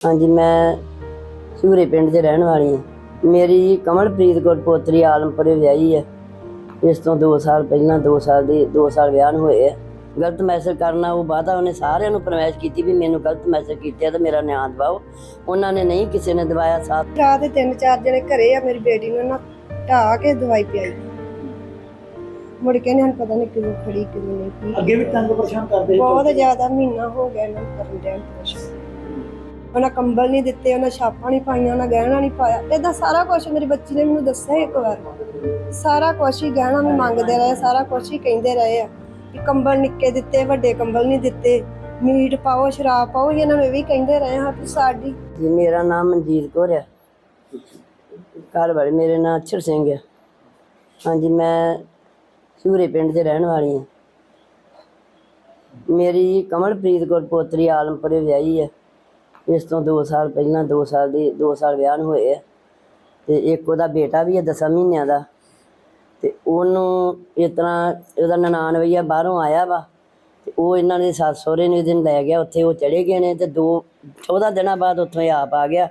ਹਾਂਜੀ ਮੈਂ ਸੂਰੇ ਪਿੰਡ ਦੇ ਰਹਿਣ ਵਾਲੀ ਹਾਂ। ਮੇਰੀ ਕਮਲਪ੍ਰੀਤ ਕੌਰ ਪੋਤਰੀ ਆਲਮਪੁਰੇ ਵਿਆਹੀ ਹੈ। ਇਸ ਤੋਂ 2 ਸਾਲ ਪਹਿਲਾਂ 2 ਸਾਲ ਦੀ 2 ਸਾਲ ਵਿਆਹ ਨੂੰ ਹੋਏ ਆ। ਗਲਤ ਮੈਸੇਜ ਕਰਨਾ ਉਹ ਬਾਅਦ ਉਹਨੇ ਸਾਰਿਆਂ ਨੂੰ ਫਰਮਾਇਸ਼ ਕੀਤੀ ਵੀ ਮੈਨੂੰ ਗਲਤ ਮੈਸੇਜ ਕੀਤੇ ਤਾਂ ਮੇਰਾ ਨਿਆਂ ਦਵਾਓ ਉਹਨਾਂ ਨੇ ਨਹੀਂ ਕਿਸੇ ਨੇ ਦਵਾਇਆ ਸਾਥ ਰਾਤ ਦੇ ਤਿੰਨ ਚਾਰ ਜਣੇ ਘਰੇ ਆ ਮੇਰੀ ਬੇਟੀ ਨੂੰ ਨਾ ਢਾਹ ਕੇ ਦਵਾਈ ਪਿਆਈ। ਮੁੜ ਕੇ ਨੂੰ ਪਤਾ ਨਹੀਂ ਕਿਦੋਂ ਖੜੀ ਕਿਦੋਂ ਨਹੀਂ ਅੱਗੇ ਵੀ ਤੰਗ ਪਰੇਸ਼ਾਨ ਕਰਦੇ ਬਹੁਤ ਜ਼ਿਆਦਾ ਮਹੀਨਾ ਹੋ ਗਿਆ ਇਹਨਾਂ ਨੂੰ ਕਰਨ ਦੇ ਉਹਨਾਂ ਕੰਬਲ ਨਹੀਂ ਦਿੱਤੇ, ਉਹਨਾਂ ਛਾਪਾਂ ਨਹੀਂ ਪਾਈਆਂ, ਉਹਨਾਂ ਗਹਿਣਾ ਨਹੀਂ ਪਾਇਆ। ਏਦਾਂ ਸਾਰਾ ਕੁਝ ਮੇਰੀ ਬੱਚੀ ਨੇ ਮੈਨੂੰ ਦੱਸਿਆ ਇੱਕ ਵਾਰ। ਸਾਰਾ ਕੁਝ ਹੀ ਗਹਿਣਾ ਵੀ ਮੰਗਦੇ ਰਹੇ, ਸਾਰਾ ਕੁਝ ਹੀ ਕਹਿੰਦੇ ਰਹੇ ਆ ਕਿ ਕੰਬਲ ਨਿੱਕੇ ਦਿੱਤੇ, ਵੱਡੇ ਕੰਬਲ ਨਹੀਂ ਦਿੱਤੇ। ਮੀਟ ਪਾਓ, ਸ਼ਰਾਬ ਪਾਓ ਇਹਨਾਂ ਨੂੰ ਇਹ ਵੀ ਕਹਿੰਦੇ ਰਹੇ ਆ ਕਿ ਸਾਡੀ ਜੀ ਮੇਰਾ ਨਾਮ ਮਨਜੀਤ ਕੌਰ ਹੈ ਘਰ ਵਾਲੇ ਮੇਰੇ ਨਾਂ ਅਛਰ ਸਿੰਘ ਹੈ ਹਾਂਜੀ, ਮੈਂ ਸੂਰੇ ਪਿੰਡ ਦੇ ਰਹਿਣ ਵਾਲੀ ਹਾਂ ਮੇਰੀ ਕਮਲਪ੍ਰੀਤ ਕੌਰ ਪੋਤਰੀ ਆਲਮਪੁਰੇ ਵਿਆਹੀ ਹੈ ਇਸ ਤੋਂ 2 ਸਾਲ ਪਹਿਲਾਂ 2 ਸਾਲ ਦੀ 2 ਸਾਲ ਵਿਆਹ ਨੂੰ ਹੋਏ ਆ। ਤੇ ਇੱਕ ਉਹਦਾ ਬੇਟਾ ਵੀ ਹੈ 10 ਮਹੀਨਿਆਂ ਦਾ। ਤੇ ਉਹਨੂੰ ਇਸ ਤਰ੍ਹਾਂ ਉਹਦਾ ਨਨਾਣ ਵਈਆ ਬਾਹਰੋਂ ਆਇਆ ਵਾ, ਤੇ ਉਹ ਇਹਨਾਂ ਦੇ ਸੱਸ ਸਹੁਰੇ ਨੂੰ ਦਿਨ ਲੈ ਗਿਆ। ਉੱਥੇ ਉਹ ਚਲੇ ਗਏ ਨੇ ਤੇ ਦੋ 14 ਦਿਨਾਂ ਬਾਅਦ ਉੱਥੋਂ ਇਹ ਆਪ ਆ ਗਿਆ।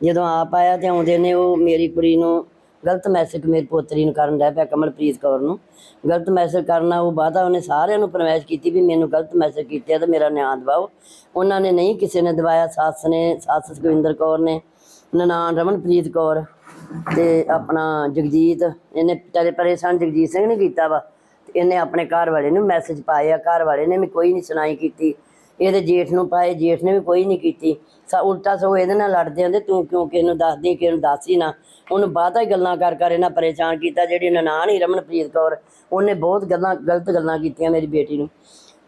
ਜਦੋਂ ਆਪ ਆਇਆ ਤੇ ਆਉਂਦੇ ਨੇ ਉਹ ਮੇਰੀ ਕੁੜੀ ਨੂੰ ਗਲਤ ਮੈਸੇਜ ਮੇਰੀ ਪੋਤਰੀ ਨੂੰ ਕਰਨ ਲੱਗ ਪਿਆ ਕਮਲਪ੍ਰੀਤ ਕੌਰ ਨੂੰ। ਗਲਤ ਮੈਸੇਜ ਕਰਨਾ ਉਹ ਬਾਅਦਾ ਉਹਨੇ ਸਾਰਿਆਂ ਨੂੰ ਫਰਮਾਇਸ਼ ਕੀਤੀ ਵੀ ਮੈਨੂੰ ਗਲਤ ਮੈਸੇਜ ਕੀਤੇ ਆ ਤੇ ਮੇਰਾ ਨਿਆਂ ਦਿਵਾਓ। ਉਹਨਾਂ ਨੇ ਨਹੀਂ ਕਿਸੇ ਨੇ ਦਵਾਇਆ, ਸੱਸ ਨੇ, ਸੱਸ ਸੁਖਵਿੰਦਰ ਕੌਰ ਨੇ, ਨਨਾਣ ਰਮਨਪ੍ਰੀਤ ਕੌਰ ਤੇ ਆਪਣਾ ਜਗਜੀਤ, ਇਹਨੇ ਵਿਚਾਰੇ ਪਰੇਸ਼ਾਨ ਜਗਜੀਤ ਸਿੰਘ ਨੇ ਕੀਤਾ ਵਾ। ਤੇ ਇਹਨੇ ਆਪਣੇ ਘਰ ਵਾਲੇ ਨੂੰ ਮੈਸੇਜ ਪਾਏ ਆ ਘਰ ਵਾਲੇ ਨੇ ਵੀ ਕੋਈ ਨਹੀਂ ਸੁਣਾਈ ਕੀਤੀ। ਇਹਦੇ ਜੇਠ ਨੂੰ ਪਾਏ, ਜੇਠ ਨੇ ਵੀ ਕੋਈ ਨਹੀਂ ਕੀਤੀ। ਸਾ ਉਲਟਾ ਸੋ ਇਹਦੇ ਨਾਲ ਲੜਦੇ ਹੁੰਦੇ, ਤੂੰ ਕਿਉਂ ਕਿਸ ਨੂੰ ਦੱਸਦੀ, ਕਿਸ ਨੂੰ ਦੱਸ ਹੀ ਨਾ। ਉਹਨੂੰ ਬਾਅਦ ਹੀ ਗੱਲਾਂ ਕਰ ਕਰ ਇਹਨਾਂ ਪਰੇਸ਼ਾਨ ਕੀਤਾ, ਜਿਹੜੀ ਨਨਾਣ ਹੀ ਰਮਨਪ੍ਰੀਤ ਕੌਰ। ਉਹਨੇ ਬਹੁਤ ਗੱਲਾਂ, ਗਲਤ ਗੱਲਾਂ ਕੀਤੀਆਂ ਮੇਰੀ ਬੇਟੀ ਨੂੰ।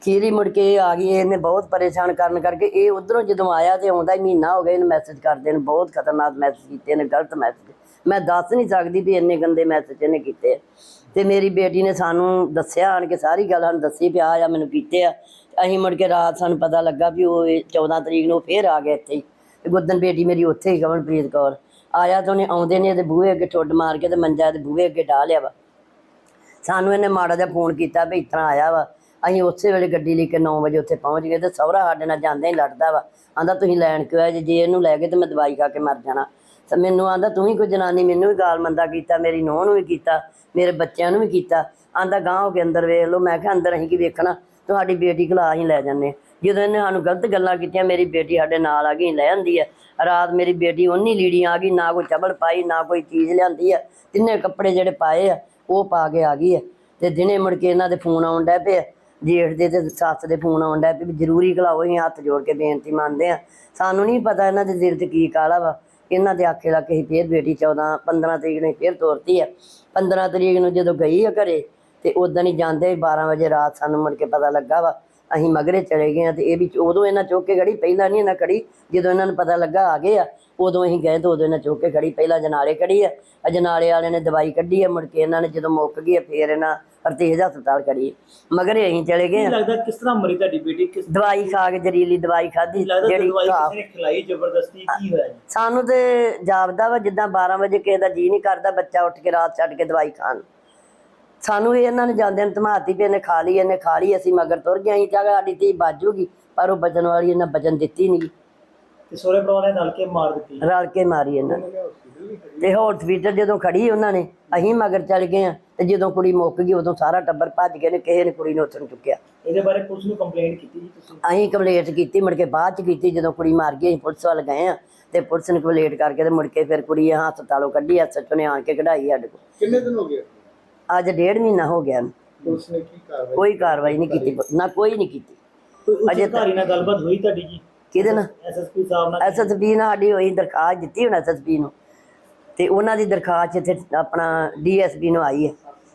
ਖੀਰੀ ਮੁੜ ਕੇ ਆ ਗਈ, ਇਹਨੇ ਬਹੁਤ ਪਰੇਸ਼ਾਨ ਕਰਨ ਕਰਕੇ ਇਹ ਉਧਰੋਂ ਜਦੋਂ ਆਇਆ ਤੇ ਆਉਂਦਾ ਹੀ ਮਹੀਨਾ ਹੋ ਗਿਆ ਇਹਨੂੰ ਮੈਸੇਜ ਕਰਦੇ ਨੇ, ਬਹੁਤ ਖਤਰਨਾਕ ਮੈਸੇਜ ਕੀਤੇ ਨੇ, ਗਲਤ ਮੈਸੇਜ ਮੈਂ ਦੱਸ ਨਹੀਂ ਸਕਦੀ ਵੀ ਇੰਨੇ ਗੰਦੇ ਮੈਸੇਜ ਇਹਨੇ ਕੀਤੇ ਆ। ਤੇ ਮੇਰੀ ਬੇਟੀ ਨੇ ਸਾਨੂੰ ਦੱਸਿਆ, ਆਣ ਕੇ ਸਾਰੀ ਗੱਲ ਸਾਨੂੰ ਦੱਸੀ ਪਿਆ ਆ, ਮੈਨੂੰ ਕੀਤੇ ਆ। ਅਸੀਂ ਮੁੜ ਕੇ ਰਾਤ ਸਾਨੂੰ ਪਤਾ ਲੱਗਾ ਵੀ ਉਹ ਇਹ 14 ਤਰੀਕ ਨੂੰ ਫੇਰ ਆ ਗਏ ਇੱਥੇ ਹੀ। ਤੇ ਗੁੱਦਨ ਬੇਟੀ ਮੇਰੀ ਉੱਥੇ ਹੀ ਕਮਲਪ੍ਰੀਤ ਕੌਰ। ਆਇਆ ਤਾਂ ਉਹਨੇ ਆਉਂਦੇ ਨੇ ਤੇ ਬੂਹੇ ਅੱਗੇ ਠੁੱਡ ਮਾਰ ਕੇ ਤੇ ਮੰਜਾ ਤੇ ਬੂਹੇ ਅੱਗੇ ਢਾ ਲਿਆ ਵਾ। ਸਾਨੂੰ ਇਹਨੇ ਮਾੜਾ ਜਿਹਾ ਫੋਨ ਕੀਤਾ ਵੀ ਇਸ ਆਇਆ ਵਾ। ਅਸੀਂ ਉਸੇ ਵੇਲੇ ਗੱਡੀ ਲੈ ਕੇ 9 ਵਜੇ ਉੱਥੇ ਪਹੁੰਚ ਗਏ ਤੇ ਸਹੁਰਾ ਸਾਡੇ ਨਾਲ ਜਾਂਦੇ ਹੀ ਲੜਦਾ ਵਾ। ਆਂਦਾ ਤੁਸੀਂ ਲੈਣ ਕਿਉਂ ਆਏ ਜੇ? ਜੇ ਇਹਨੂੰ ਲੈ ਗਏ ਤੇ ਮੈਂ ਦਵਾਈ ਖਾ ਕੇ ਮਰ ਜਾਣਾ। ਤੇ ਮੈਨੂੰ ਆਂਦਾ ਤੂੰ ਹੀ ਕੋਈ ਜਨਾਨੀ ਮੈਨੂੰ ਵੀ ਗਾਲ ਮੰਦਾ ਕੀਤਾ, ਮੇਰੀ ਨੂੰਹ ਨੂੰ ਵੀ ਕੀਤਾ, ਮੇਰੇ ਬੱਚਿਆਂ ਨੂੰ ਵੀ ਕੀਤਾ। ਆਂਦਾ ਗਾਂਹ ਹੋ ਕੇ ਅੰਦਰ ਵੇਖ ਲਓ। ਮੈਂ ਕਿਹਾ ਅੰਦਰ ਅਸੀਂ ਕੀ ਵੇਖਣਾ? ਤੁਹਾਡੀ ਬੇਟੀ ਖਲਾ ਅਸੀਂ ਲੈ ਜਾਂਦੇ ਜਦੋਂ ਇਹਨੇ ਸਾਨੂੰ ਗਲਤ ਗੱਲਾਂ ਕੀਤੀਆਂ, ਮੇਰੀ ਬੇਟੀ ਸਾਡੇ ਨਾਲ ਆ ਗਈ, ਲੈ ਆਂਦੀ ਹੈ ਰਾਤ ਮੇਰੀ ਬੇਟੀ ਉਹਨੀ ਲੀੜੀ ਆ ਗਈ, ਨਾ ਕੋਈ ਚਬਲ ਪਾਈ, ਨਾ ਕੋਈ ਚੀਜ਼ ਲਿਆਂਦੀ ਹੈ ਤਿੰਨੇ ਕੱਪੜੇ ਜਿਹੜੇ ਪਾਏ ਆ, ਉਹ ਪਾ ਕੇ ਆ ਗਈ ਹੈ ਤੇ ਦਿਨੇ ਮੁੜ ਕੇ ਇਹਨਾਂ ਦੇ ਫੋਨ ਆਉਣ ਡੈ ਪਏ ਆ। ਜੇਠ ਦੇ ਤੇ ਸੱਸ ਦੇ ਫੋਨ ਆਉਣ ਡੈ ਪਏ ਵੀ ਜ਼ਰੂਰੀ ਘਲਾਓ ਅਸੀਂ ਹੱਥ ਜੋੜ ਕੇ ਬੇਨਤੀ ਮੰਨਦੇ ਆ। ਸਾਨੂੰ ਨਹੀਂ ਪਤਾ ਇਹਨਾਂ ਦੇ ਦਿਲ 'ਚ ਕੀ ਕਾਲਾ ਵਾ। ਇਹਨਾਂ ਦੇ ਆਖੇ ਲਾ ਕੇ ਅਸੀਂ ਫੇਰ ਬੇਟੀ 14 15 ਤਰੀਕ ਨੂੰ ਫੇਰ ਤੋਰਤੀ ਆ। 15 ਤਰੀਕ ਨੂੰ ਜਦੋਂ ਗਈ ਆ ਘਰੇ ਤੇ ਉਦੋਂ ਹੀ ਜਾਂਦੇ 12 ਵਜੇ ਰਾਤ ਸਾਨੂੰ ਮੁੜ ਕੇ ਪਤਾ ਲੱਗਾ ਵਾ ਅਸੀਂ ਮਗਰੇ ਚਲੇ ਗਏ ਆ ਤੇ ਇਹ ਵੀ ਉਦੋਂ ਇਹਨਾਂ ਚੁੱਕ ਕੇ ਖੜੀ ਪਹਿਲਾਂ ਨਹੀਂ ਇਹਨਾਂ ਖੜੀ ਜਦੋਂ ਇਹਨਾਂ ਨੂੰ ਪਤਾ ਲੱਗਾ ਆ ਗਏ ਆ ਉਦੋਂ ਅਸੀਂ ਗਏ ਤੇ ਉਦੋਂ ਇਹਨਾਂ ਚੁੱਕ ਕੇ ਖੜੀ ਪਹਿਲਾਂ ਜਨਾਲੇ ਖੜੀ ਆ ਅਜਨਾਲੇ ਵਾਲਿਆਂ ਨੇ ਦਵਾਈ ਕੱਢੀ ਆ ਮੁੜ ਕੇ ਇਹਨਾਂ ਨੇ ਜਦੋਂ ਮੁੱਕ ਗਈ ਆ ਫੇਰ ਇਹਨਾਂ ਹਰਤੇਜ ਹਸਪਤਾਲ ਖੜੀ ਮਗਰੇ ਅਸੀਂ ਚਲੇ ਗਏ ਆ। ਲੱਗਦਾ ਕਿਸ ਤਰ੍ਹਾਂ ਮਰੀ ਤੁਹਾਡੀ ਬੇਟੀ? ਕਿਸ ਦਵਾਈ ਖਾ ਕੇ ਜ਼ਰੀਲੀ ਦਵਾਈ ਖਾਧੀ ਲੱਗਦਾ ਜਿਹੜੀ ਦਵਾਈ ਕਿਸੇ ਨੇ ਖਿਲਾਈ ਜ਼ਬਰਦਸਤੀ ਕੀ ਹੋਇਆ ਜੀ? ਸਾਨੂੰ ਤੇ ਜਾਪਦਾ ਵਾ ਜਿੱਦਾਂ 12 ਵਜੇ ਕਿਸੇ ਦਾ ਜੀ ਨਹੀਂ ਕਰਦਾ ਬੱਚਾ ਉੱਠ ਕੇ ਰਾਤ ਛੱਡ ਕੇ ਦਵਾਈ ਖਾਣ ਸਾਨੂੰ ਇਹ ਇਹਨਾਂ ਨੇ ਜਾਂਦੇ ਨੇ ਧਮਾਤੀ ਵੀ ਇਹਨੇ ਖਾ ਲਈ ਇਹਨੇ ਖਾ ਲਈ ਅਸੀਂ ਮਗਰ ਤੁਰ ਗਏ ਅਸੀਂ ਚਾਹ ਸਾਡੀ ਧੀ ਬਾਜੂਗੀ ਪਰ ਉਹ ਬਚਨ ਵਾਲੀ ਇਹਨਾਂ ਬਚਨ ਦਿੱਤੀ ਨਹੀਂ ਤੇ ਸੋਰੇ ਪਰਿਵਾਰ ਨੇ ਨਲ ਕੇ ਮਾਰ ਦਿੱਤੀ। ਰਲ ਕੇ ਮਾਰੀ ਇਹਨਾਂ ਨੇ। ਤੇ ਹਸਪੀਟਲ ਜਦੋਂ ਖੜੀ ਉਹਨਾਂ ਨੇ ਅਸੀਂ ਮਗਰ ਚੱਲ ਗਏ ਆ ਤੇ ਜਦੋਂ ਕੁੜੀ ਮੁੱਕ ਗਈ ਉਦੋਂ ਸਾਰਾ ਟੱਬਰ ਭੱਜ ਗਏ ਨੇ ਕਿਸੇ ਨੇ ਕੁੜੀ ਨੂੰ ਉੱਥੇ ਚੁੱਕਿਆ। ਇਹਦੇ ਬਾਰੇ ਪੁਲਿਸ ਨੂੰ ਕੰਪਲੇਂਟ ਕੀਤੀ ਜੀ ਤੁਸੀਂ? ਅਸੀਂ ਕੰਪਲੇਂਟ ਕੀਤੀ ਮੁੜ ਕੇ ਬਾਅਦ ਚ ਕੀਤੀ ਜਦੋਂ ਕੁੜੀ ਮਾਰ ਗਈ ਅਸੀਂ ਪੁਲਿਸ ਵੱਲ ਗਏ ਆ ਤੇ ਪੁਲਿਸ ਨੇ ਕੰਪਲੇਂਟ ਕਰਕੇ ਤੇ ਮੁੜ ਕੇ ਫਿਰ ਕੁੜੀ ਹਸਪਤਾਲੋਂ ਕੱਢੀ ਐਸਐਚਓ ਨੇ ਆਣ ਕੇ ਕਢਾਈ ਸਾਡੇ ਕੋਲ। ਕਿੰਨੇ ਦਿਨ ਹੋ ਗਏ? ਅੱਜ ਡੇਢ ਮਹੀਨਾ ਹੋ ਗਿਆ। ਪੁਲਿਸ ਨੇ ਕੀ ਕਾਰਵਾਈ ਕੋਈ ਕਾਰਵਾਈ ਨਹੀਂ ਕੀਤੀ ਨਾ ਕੋਈ ਨਹੀਂ ਕੀਤੀ। ਅਜੇ ਅਧਿਕਾਰੀ ਨਾਲ ਗੱਲਬਾਤ ਹੋਈ ਤੁਹਾਡੀ ਜੀ? ਕਿਹਦੇ ਨਾਲ? ਐਸਐਸਪੀ ਸਾਹਿਬ ਨਾਲ? ਐਸਐਸਪੀ ਨਾਲ ਸਾਡੀ ਹੋਈ ਦਰਖਾਸਤ ਦਿੱਤੀ ਹੁਣ ਐਸਐਸਪੀ ਨੂੰ। ਤੇ ਉਹਨਾਂ ਦੀ ਦਰਖਾਸਤ ਇੱਥੇ ਆਪਣਾ ਡੀਐਸਪੀ ਨੂੰ ਆਈ ਹੈ।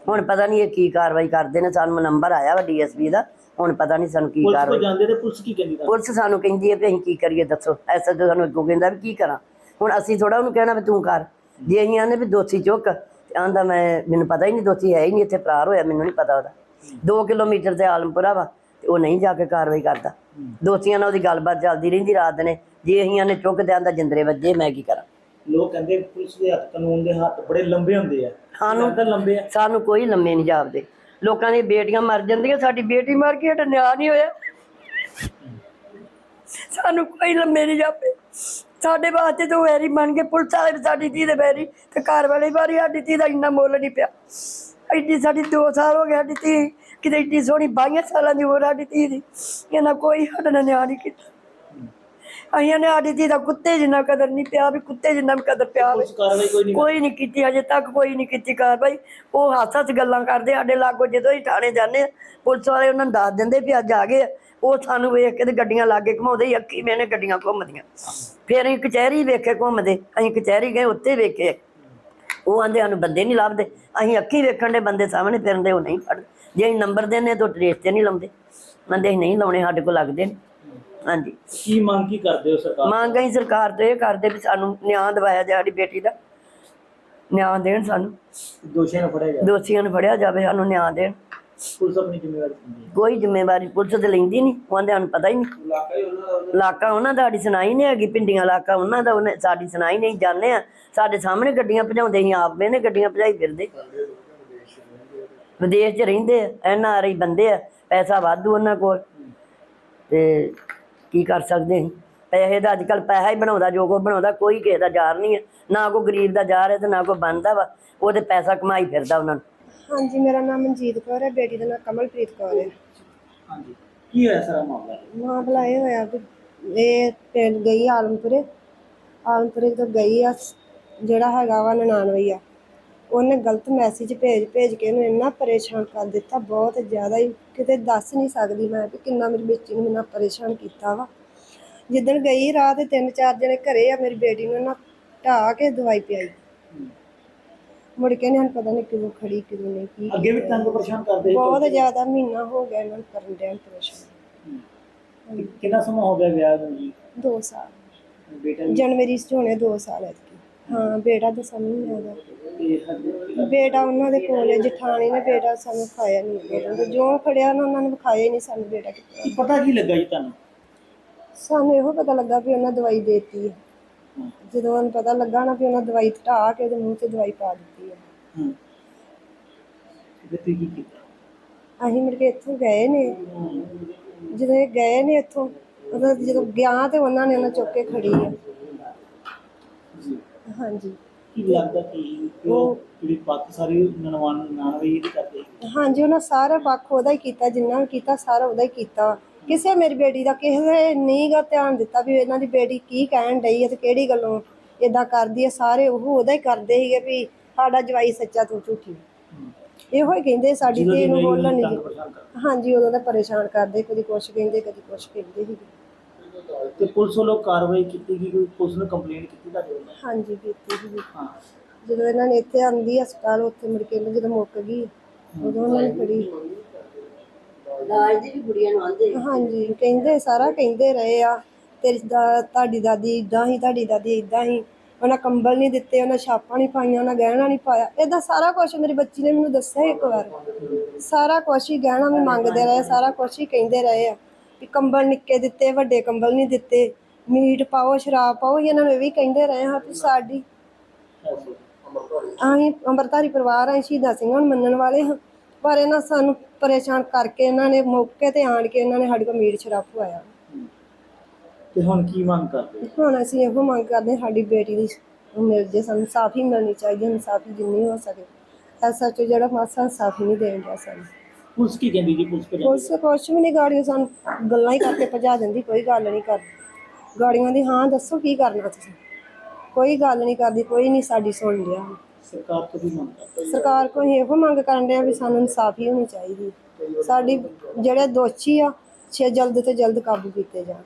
ਹੁਣ ਪਤਾ ਨਹੀਂ ਇਹ ਕੀ ਕਾਰਵਾਈ ਕਰਦੇ ਨੇ ਸਾਨੂੰ ਨੰਬਰ ਆਇਆ ਵਾ ਡੀਐਸਪੀ ਦਾ। ਹੁਣ ਪਤਾ ਨਹੀਂ ਸਾਨੂੰ ਕੀ ਪੁਲਿਸ ਕਾਰਵਾਈ ਕੋ ਜਾਂਦੇ ਤੇ ਪੁਲਿਸ ਕੀ ਕਹਿੰਦੀ ਪੁਲਿਸ ਸਾਨੂੰ ਕਹਿੰਦੀ ਹੈ ਵੀ ਅਸੀਂ ਕੀ ਕਰੀਏ ਦੱਸੋ। ਐਸਐਚਓ ਸਾਨੂੰ ਅੱਗੋਂ ਕਹਿੰਦਾ ਵੀ ਕੀ ਕਰਾਂ। ਹੁਣ ਅਸੀਂ ਥੋੜਾ ਉਹਨੂੰ ਕਹਿਣਾ ਵੀ ਤੂੰ ਕਰ। ਜੇ ਅਸੀਂ ਆਂਦੇ ਵੀ ਦੋਸ਼ੀ ਚੁੱਕ ਤੇ ਆਂਦਾ ਮੈਂ ਮੈਨੂੰ ਪਤਾ ਹੀ ਨਹੀਂ ਦੋਸ਼ੀ ਹੈ ਹੀ ਨਹੀਂ ਇੱਥੇ ਫਰਾਰ ਹੋਇਆ ਮੈਨੂੰ ਨਹੀਂ ਪਤਾ ਉਹਦਾ। 2 ਕਿਲੋਮੀਟਰ ਤੇ ਆਲਮਪੁਰਾ ਵਾ ਤੇ ਉਹ ਨਹੀਂ ਜਾ ਕੇ ਕਾਰਵਾਈ ਕਰਦਾ। ਦੋਸ਼ੀਆਂ ਨਾਲ ਉਹਦੀ ਗੱਲਬਾਤ ਚੱਲਦੀ ਰਹਿੰਦੀ ਰਾਤ ਨੇ। ਜੇ ਅਸੀਂ ਆਨੇ ਚੁੱਕ ਤੇ ਆਂਦਾ ਜਿੰਦਰੇ ਵੱਜੇ ਮੈਂ ਕੀ ਕਰਾਂ? ਲੋਕ ਕਹਿੰਦੇ ਪੁਲਿਸ ਦੇ ਹੱਥ ਕਾਨੂੰਨ ਦੇ ਹੱਥ ਬੜੇ ਲੰਬੇ ਹੁੰਦੇ ਆ। ਸਾਨੂੰ ਤਾਂ ਲੰਬੇ ਆ? ਸਾਨੂੰ ਕੋਈ ਲੰਮੇ ਨਹੀਂ ਜਾਪਦੇ। ਲੋਕਾਂ ਦੀਆਂ ਬੇਟੀਆਂ ਮਰ ਜਾਂਦੀਆਂ ਸਾਡੀ ਬੇਟੀ ਮਰ ਗਈ ਸਾਡਾ ਨਿਆਂ ਨਹੀਂ ਹੋਇਆ। ਸਾਨੂੰ ਕੋਈ ਲੰਮੇ ਨਹੀਂ ਜਾਪੇ ਸਾਡੇ ਵਾਸਤੇ ਤਾਂ ਵੈਰੀ ਬਣ ਕੇ ਪੁਲਿਸ ਵਾਲੇ ਵੀ ਸਾਡੀ ਧੀ ਦੇ ਵੈਰੀ ਤੇ ਘਰ ਵਾਲੇ ਵਾਰੀ ਸਾਡੀ ਧੀ ਦਾ ਇੰਨਾ ਮੁੱਲ ਨਹੀਂ ਪਿਆ। ਐਡੀ ਸਾਡੀ 2 ਸਾਲ ਹੋ ਗਏ ਸਾਡੀ ਧੀ ਕਿਤੇ ਏਡੀ ਸੋਹਣੀ 22 ਸਾਲਾਂ ਦੀ ਉਮਰ ਸਾਡੀ ਧੀ ਦੀ ਇਹਨਾਂ ਕੋਈ ਨਾਲ ਨਿਆਂ ਨਹੀਂ ਕੀਤਾ। ਅਈਆਂ ਨੇ ਸਾਡੀ ਧੀ ਦਾ ਕੁੱਤੇ ਜਿੰਨਾ ਕਦਰ ਨਹੀਂ ਪਿਆ ਵੀ ਕੁੱਤੇ ਜਿੰਨਾ ਵੀ ਕਦਰ ਪਿਆ ਕੋਈ ਨਹੀਂ ਕੀਤੀ ਅਜੇ ਤੱਕ ਕੋਈ ਨਹੀਂ ਕੀਤੀ ਕਾਰਵਾਈ। ਉਹ ਹਾਸਾ 'ਚ ਗੱਲਾਂ ਕਰਦੇ ਸਾਡੇ ਲਾਗੋ ਜਦੋਂ ਹੀ ਥਾਣੇ ਜਾਂਦੇ ਪੁਲਿਸ ਵਾਲੇ ਉਹਨਾਂ ਨੂੰ ਦੱਸ ਦਿੰਦੇ ਵੀ ਅੱਜ ਆ ਗਏ ਆ। ਉਹ ਸਾਨੂੰ ਵੇਖ ਕੇ ਤੇ ਗੱਡੀਆਂ ਲਾਗੇ ਘਮਾਉਂਦੇ ਹੀ ਅੱਖੀ ਮੈਨੇ ਗੱਡੀਆਂ ਘੁੰਮਦੀਆਂ। ਫਿਰ ਅਸੀਂ ਕਚਹਿਰੀ ਵੇਖੇ ਘੁੰਮਦੇ ਅਸੀਂ ਕਚਹਿਰੀ ਗਏ ਉੱਤੇ ਵੇਖੇ। ਉਹ ਆਂਦੇ ਸਾਨੂੰ ਬੰਦੇ ਨਹੀਂ ਲੱਭਦੇ। ਅਸੀਂ ਅੱਖੀ ਵੇਖਣ ਦੇ ਬੰਦੇ ਸਾਹਮਣੇ ਫਿਰਦੇ ਉਹ ਨਹੀਂ ਫੜਦੇ। ਜੇ ਅਸੀਂ ਨੰਬਰ ਦਿੰਦੇ ਤਾਂ ਟਰੇਸ ਤੇ ਨਹੀਂ ਲਾਉਂਦੇ। ਅਸੀਂ ਨਹੀਂ ਲਾਉਣੇ ਸਾਡੇ ਕੋਲ ਲੱਗਦੇ ਨੇ। ਹਾਂਜੀ। ਕੀ ਮੰਗ ਕੀ ਕਰਦੇ ਹੋ ਸਰਕਾਰ ਮੰਗ ਅਸੀਂ ਸਰਕਾਰ ਤੋਂ ਇਹ ਕਰਦੇ ਵੀ ਸਾਨੂੰ ਨਿਆਂ ਦਿਵਾਇਆ ਜਾਏ ਸਾਡੀ ਬੇਟੀ ਦਾ। ਨਿਆਂ ਦੇਣ ਸਾਨੂੰ। ਦੋਸ਼ੀਆਂ ਨੂੰ ਫੜਿਆ ਜਾਵੇ ਦੋਸ਼ੀਆਂ ਨੂੰ ਫੜਿਆ ਜਾਵੇ ਸਾਨੂੰ ਨਿਆਂ ਦੇਣ। ਪੁਲਿਸ ਆਪਣੀ ਜ਼ਿੰਮੇਵਾਰੀ ਸਮਝੇ ਕੋਈ ਜ਼ਿੰਮੇਵਾਰੀ ਪੁਲਿਸ ਤੇ ਲੈਂਦੀ ਨਹੀਂ ਉਹਦੇ ਸਾਨੂੰ ਪਤਾ ਹੀ ਨਹੀਂ। ਇਲਾਕਾ ਉਹਨਾਂ ਦਾ ਸਾਡੀ ਸੁਣਾਈ ਨਹੀਂ ਹੈਗੀ ਪਿੰਡੀਆਂ ਇਲਾਕਾ ਉਹਨਾਂ ਦਾ ਉਹਨੇ ਸਾਡੀ ਸੁਣਾਈ ਨਹੀਂ ਜਾਣਦੇ ਆ। ਸਾਡੇ ਸਾਹਮਣੇ ਗੱਡੀਆਂ ਭਜਾਉਂਦੇ ਸੀ ਆਪ ਮੈਨੇ ਗੱਡੀਆਂ ਭਜਾਈ ਫਿਰਦੇ। ਵਿਦੇਸ਼ 'ਚ ਰਹਿੰਦੇ ਆ ਐਨ ਆਰ ਆਈ ਬੰਦੇ ਆ ਪੈਸਾ ਵਾਧੂ ਉਹਨਾਂ ਕੋਲ। ਤੇ ਕੀ ਕਰ ਸਕਦੇ ਅਸੀਂ? ਪੈਸੇ ਦਾ ਅੱਜ ਕੱਲ ਪੈਸਾ ਹੀ ਬਣਾਉਂਦਾ ਜੋ ਕੋ ਬਣਾਉਂਦਾ ਕੋਈ ਕਿਸੇ ਦਾ ਜਾਰ ਨਹੀਂ ਹੈ। ਨਾ ਕੋਈ ਗਰੀਬ ਦਾ ਜਾਰ ਹੈ ਤੇ ਨਾ ਕੋਈ ਬਣਦਾ ਵਾ ਉਹ ਤੇ ਪੈਸਾ ਕਮਾਈ ਫਿਰਦਾ ਉਹਨਾਂ ਨੂੰ। ਹਾਂਜੀ ਮੇਰਾ ਨਾਮ ਮਨਜੀਤ ਕੌਰ ਹੈ ਬੇਟੀ ਦਾ ਨਾਮ ਕਮਲਪ੍ਰੀਤ ਕੌਰ ਹੈ। ਹਾਂਜੀ। ਕੀ ਹੋਇਆ ਸਾਰਾ ਮਾਮਲਾ? ਮਾਮਲਾ ਇਹ ਹੋਇਆ ਵੀ ਇਹ ਪਿੰਡ ਗਈ ਆਲਮਪੁਰੇ। ਆਲਮਪੁਰੇ ਤੋਂ ਗਈ ਆ ਜਿਹੜਾ ਹੈਗਾ ਵਾ ਨਨਾਨਵਈਆ ਉਹਨੇ ਗਲਤ ਮੈਸੇਜ ਭੇਜ ਭੇਜ ਕੇ ਇਹਨੂੰ ਇੰਨਾ ਪਰੇਸ਼ਾਨ ਕਰ ਦਿੱਤਾ ਬਹੁਤ ਜ਼ਿਆਦਾ ਹੀ ਕਿਤੇ ਦੱਸ ਨਹੀਂ ਸਕਦੀ ਮੈਂ ਕਿ ਕਿੰਨਾ ਮੇਰੀ ਬੱਚੀ ਨੂੰ ਇੰਨਾ ਪਰੇਸ਼ਾਨ ਕੀਤਾ ਵਾ। ਜਿੱਦਣ ਗਈ ਰਾਤ ਤਿੰਨ ਚਾਰ ਜਣੇ ਘਰੇ ਆ ਮੇਰੀ ਬੇਟੀ ਨੂੰ ਨਾ ਢਾਹ ਕੇ ਦਵਾਈ ਪਿਆਈ। ਮੁੜ ਕੇ ਇਹਨਾਂ ਨੂੰ ਪਤਾ ਨਹੀਂ ਕਿਦੋਂ ਖੜੀ ਕਿਦੋਂ ਨਹੀਂ ਕੀ ਅੱਗੇ ਵੀ ਤੰਗ ਪਰੇਸ਼ਾਨ ਕਰਦੇ ਬਹੁਤ ਜ਼ਿਆਦਾ ਮਹੀਨਾ ਹੋ ਗਿਆ ਇਹਨਾਂ ਨੂੰ ਕਰਨ ਦੇ ਪਰੇਸ਼ਾਨ। ਕਿੰਨਾ ਸਮਾਂ ਹੋ ਗਿਆ ਵਿਆਹ ਨੂੰ ਜੀ? 2 ਸਾਲ। ਬੇਟਾ ਵੀ? ਜਨਵਰੀ ਚ ਹੋਣੇ 2 ਸਾਲ ਐਤਕੀ। ਹਾਂ ਬੇਟਾ ਤਾਂ ਸਾਨੂੰ ਨਹੀਂ ਤੇ ਹਜੇ- ਬੇਟਾ ਉਹਨਾਂ ਦੇ ਕੋਲ ਹੈ ਜਠਾਣੀ ਨੇ ਬੇਟਾ ਸਾਨੂੰ ਖਾਇਆ ਨਹੀਂ ਉਦੋਂ ਜੋ ਖੜਿਆ ਨਾ ਉਹਨਾਂ ਨੇ ਵਿਖਾਇਆ ਹੀ ਨਹੀਂ ਸਾਨੂੰ ਬੇਟਾ ਕਿੱਥੇ। ਪਤਾ ਕੀ ਲੱਗਾ ਜੀ ਤੁਹਾਨੂੰ? ਸਾਨੂੰ ਇਹੋ ਪਤਾ ਲੱਗਾ ਵੀ ਉਹਨਾਂ ਦਵਾਈ ਦੇਤੀ ਹੈ। ਜਦੋਂ ਉਹਨੂੰ ਪਤਾ ਲੱਗਾ ਨਾ ਵੀ ਉਹਨਾਂ ਦਵਾਈ ਢਾਹ ਕੇ ਉਹਦੇ ਮੂੰਹ ਤੇ ਦਵਾਈ ਪਾ ਦਿੱਤੀ ਹੈ ਹੂੰ। ਤੇ ਤੁਸੀਂ ਕੀ ਕੀਤਾ? ਅਸੀਂ ਮੁੜ ਕੇ ਇੱਥੋਂ ਗਏ ਨੇ। ਜਦੋਂ ਇਹ ਗਏ ਨੇ ਇੱਥੋਂ ਉਹਨਾਂ ਜਦੋਂ ਗਿਆ ਤੇ ਉਹਨਾਂ ਨੇ ਉਹਨਾਂ ਚੁੱਕ ਕੇ ਖੜੀ ਹੈ ਜੀ ਹਾਂਜੀ। ਕੀ ਲੱਗਦਾ ਕਿ ਉਹ ਜਿਹੜੀ ਪੱਕ ਸਾਰੀ ਨਨਵਾਨ ਨਾਨਵਈ ਦੀ ਕਰਦੇ? ਹਾਂਜੀ ਉਹਨਾਂ ਸਾਰਾ ਪੱਖ ਉਹਦਾ ਹੀ ਕੀਤਾ ਜਿੰਨਾ ਵੀ ਕੀਤਾ ਸਾਰਾ ਉਹਦਾ ਹੀ ਕੀਤਾ। ਕਿਸੇ ਮੇਰੀ ਬੇਟੀ ਦਾ ਕਿਸੇ ਨੇ ਨਹੀਂ ਗਾ ਧਿਆਨ ਦਿੱਤਾ ਵੀ ਇਹਨਾਂ ਦੀ ਬੇਟੀ ਕੀ ਕਹਿਣ ਡਈ ਹੈ ਤੇ ਕਿਹੜੀ ਗੱਲੋਂ ਇਦਾਂ ਕਰਦੀ ਹੈ ਸਾਰੇ ਉਹ ਉਹਦਾ ਹੀ ਕਰਦੇ ਸੀਗੇ ਵੀ ਸਾਡਾ ਜਵਾਈ ਸੱਚਾ ਤੂੰ ਝੂਠੀ। ਇਹੋ ਹੀ ਕਹਿੰਦੇ ਸਾਡੀ ਦੀ ਨੂੰ ਬੋਲਣ ਨਹੀਂ ਹਾਂਜੀ ਉਦੋਂ ਦਾ ਪਰੇਸ਼ਾਨ ਕਰਦੇ ਕਦੀ ਕੁਛ ਕਹਿੰਦੇ ਕਦੀ ਕੁਛ ਕਹਿੰਦੇ ਸੀ ਤੇ ਪੁਲਿਸ ਵੱਲੋਂ ਕਾਰਵਾਈ ਕੀਤੀ ਗਈ ਕੋਈ ਪੁਲਿਸ ਨੂੰ ਕੰਪਲੇਂਟ ਕੀਤੀ ਤੁਹਾਡੇ ਵੱਲੋਂ? ਹਾਂਜੀ ਕੀਤੀ ਸੀ ਹਾਂ। ਜਦੋਂ ਇਹਨਾਂ ਨੇ ਇੱਥੇ ਆਂਦੀ ਹਸਪਤਾਲ ਉੱਥੇ ਮੁੜ ਕੇ ਇਹਨਾਂ ਜਦੋਂ ਮੁੱਕ ਗਈ ਉਦੋਂ ਉਹਨਾਂ ਨੇ ਫੜੀ ਦਾਜ ਦੀ ਵੀ ਕੁੜੀਆਂ ਨੂੰ ਆਂਦੇ ਹਾਂਜੀ ਕਹਿੰਦੇ ਸਾਰਾ ਕਹਿੰਦੇ ਰਹੇ ਆ ਤੇਰੀ ਦਾ ਤੁਹਾਡੀ ਦਾਦੀ ਇਦਾਂ ਹੀ ਤੁਹਾਡੀ ਦਾਦੀ ਇਦਾਂ ਹੀ। ਉਹਨਾਂ ਕੰਬਲ ਨਹੀਂ ਦਿੱਤੇ ਉਹਨਾਂ ਛਾਪਾਂ ਨਹੀਂ ਪਾਈਆਂ ਉਹਨਾਂ ਗਹਿਣਾ ਨਹੀਂ ਪਾਇਆ। ਇਦਾਂ ਸਾਰਾ ਕੁਝ ਮੇਰੀ ਬੱਚੀ ਨੇ ਮੈਨੂੰ ਦੱਸਿਆ ਇੱਕ ਵਾਰ। ਸਾਰਾ ਕੁਝ ਹੀ ਗਹਿਣਾ ਵੀ ਮੰਗਦੇ ਰਹੇ ਸਾਰਾ ਕੁਝ ਹੀ ਕਹਿੰਦੇ ਰਹੇ ਆ ਕਿ ਕੰਬਲ ਨਿੱਕੇ ਦਿੱਤੇ ਵੱਡੇ ਕੰਬਲ ਨਹੀਂ ਦਿੱਤੇ। ਮੀਟ ਪਾਓ ਸ਼ਰਾਬ ਪਾਓ ਇਹਨਾਂ ਨੂੰ ਇਹ ਵੀ ਕਹਿੰਦੇ ਰਹੇ ਹਾਂ ਕਿ ਸਾਡੀ ਅਸੀਂ ਅੰਮ੍ਰਿਤਧਾਰੀ ਪਰਿਵਾਰ ਆ ਸ਼ਹੀਦਾਂ ਸਿੰਘਾਂ ਨੂੰ ਮੰਨਣ ਵਾਲੇ ਹਾਂ। ਪਰ ਇਹਨਾਂ ਸਾਨੂੰ ਪਰੇਸ਼ਾਨ ਕਰਕੇ ਇਹਨਾਂ ਨੇ ਮੌਕੇ ਤੇ ਆਣ ਕੇ ਇਹਨਾਂ ਨੇ ਸਾਡੇ ਕੋਲ ਮੀਟ ਸ਼ਰਾਬ ਪਵਾਇਆ। ਤੇ ਹੁਣ ਕੀ ਮੰਗ ਕਰਦੇ ਹੁਣ ਅਸੀਂ ਇਹੋ ਮੰਗ ਕਰਦੇ ਸਾਡੀ ਬੇਟੀ ਦੀ ਮਿਲ ਜੇ ਸਾਨੂੰ ਇਨਸਾਫੀ ਮਿਲਣੀ ਚਾਹੀਦੀ ਹੈ ਇਨਸਾਫੀ ਜਿੰਨੀ ਹੋ ਸਕੇ। ਐਸਐਚਓ ਜਿਹੜਾ ਮਾਸਾ ਇਨਸਾਫੀ ਨਹੀਂ ਦੇਣ ਡਿਆ ਸਾਨੂੰ। ਪੁਲਿਸ ਕੀ ਕਹਿੰਦੀ ਜੀ? ਪੁਲਿਸ ਕਹਿੰਦੀ ਪੁਲਿਸ ਕੁਛ ਵੀ ਨਹੀਂ ਗਾੜੀਆਂ ਸਾਨੂੰ ਗੱਲਾਂ ਹੀ ਕਰਕੇ ਭਜਾ ਦਿੰਦੀ ਕੋਈ ਗੱਲ ਨਹੀਂ ਕਰਦੀ। ਗਾੜੀਆਂ ਦੀ ਹਾਂ ਦੱਸੋ ਕੀ ਕਰਨਾ ਤੁਸੀਂ? ਕੋਈ ਗੱਲ ਨਹੀਂ ਕਰਦੀ ਕੋਈ ਨਹੀਂ ਸਾਡੀ ਸੁਣ ਰਿਹਾ। ਸਰਕਾਰ ਤੋਂ ਵੀ ਮੰਗ ਕਰਦੇ ਸਰਕਾਰ ਕੋਲ ਅਸੀਂ ਇਹੋ ਮੰਗ ਕਰਨ ਡਿਆ ਵੀ ਸਾਨੂੰ ਇਨਸਾਫੀ ਹੋਣੀ ਚਾਹੀਦੀ। ਸਾਡੀ ਜਿਹੜੇ ਦੋਸ਼ੀ ਆ ਛੇ ਜਲਦ ਤੋਂ ਜਲਦ ਕਾਬੂ ਕੀਤੇ ਜਾਣ।